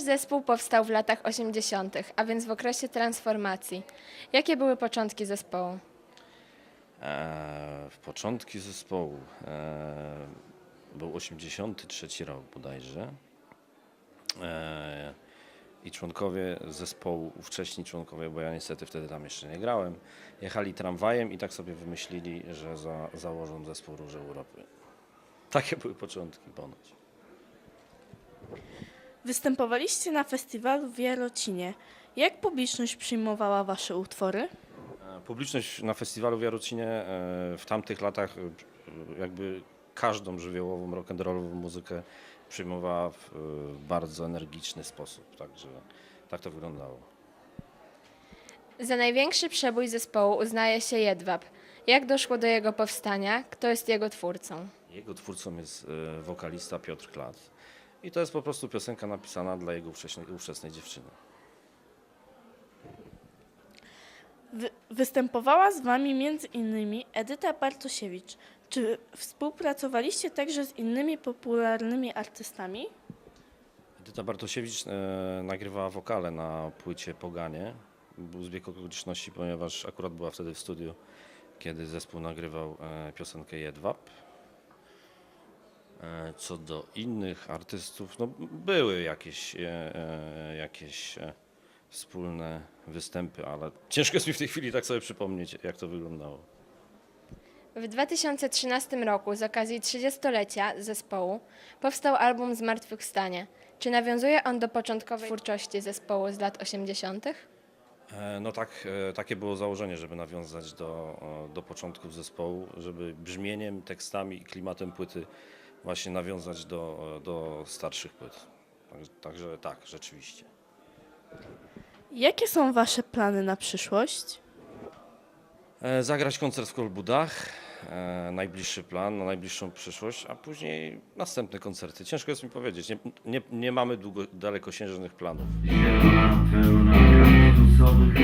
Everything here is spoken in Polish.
Wasz zespół powstał w latach 80., a więc w okresie transformacji. Jakie były początki zespołu? E, w początki zespołu e, był 83 rok bodajże. E, I członkowie zespołu, ówcześni członkowie, bo ja niestety wtedy tam jeszcze nie grałem, jechali tramwajem i tak sobie wymyślili, że za, założą zespół Róże Europy. Takie były początki ponoć. Występowaliście na festiwalu w Jarocinie. Jak publiczność przyjmowała wasze utwory? E, Publiczność na festiwalu w Jarocinie e, w tamtych latach e, jakby każdą żywiołową, rock'n'rollową muzykę przyjmowała w bardzo energiczny sposób, także tak to wyglądało. Za największy przebój zespołu uznaje się Jedwab. Jak doszło do jego powstania? Kto jest jego twórcą? Jego twórcą jest wokalista Piotr Klat i to jest po prostu piosenka napisana dla jego ówczesnej, ówczesnej dziewczyny. Wy- występowała z wami między innymi Edyta Bartosiewicz. Czy współpracowaliście także z innymi popularnymi artystami? Edyta Bartosiewicz e, nagrywała wokale na płycie Poganie. Był zbieg okoliczności, ponieważ akurat była wtedy w studiu, kiedy zespół nagrywał e, piosenkę Jedwab. E, co do innych artystów, no były jakieś, e, e, jakieś wspólne występy, ale ciężko jest mi w tej chwili tak sobie przypomnieć, jak to wyglądało. W 2013 roku z okazji 30-lecia zespołu powstał album Zmartwychwstanie. Czy nawiązuje on do początkowej twórczości zespołu z lat 80.? E, No tak, takie było założenie, żeby nawiązać do, do początków zespołu, żeby brzmieniem, tekstami i klimatem płyty właśnie nawiązać do, do starszych płyt. Także, także tak, rzeczywiście. Jakie są wasze plany na przyszłość? E, Zagrać koncert w Kolbudach, e, najbliższy plan na najbliższą przyszłość, a później następne koncerty. Ciężko jest mi powiedzieć, nie, nie, nie mamy długo, dalekosiężnych planów. Zielona pełna kaktusowych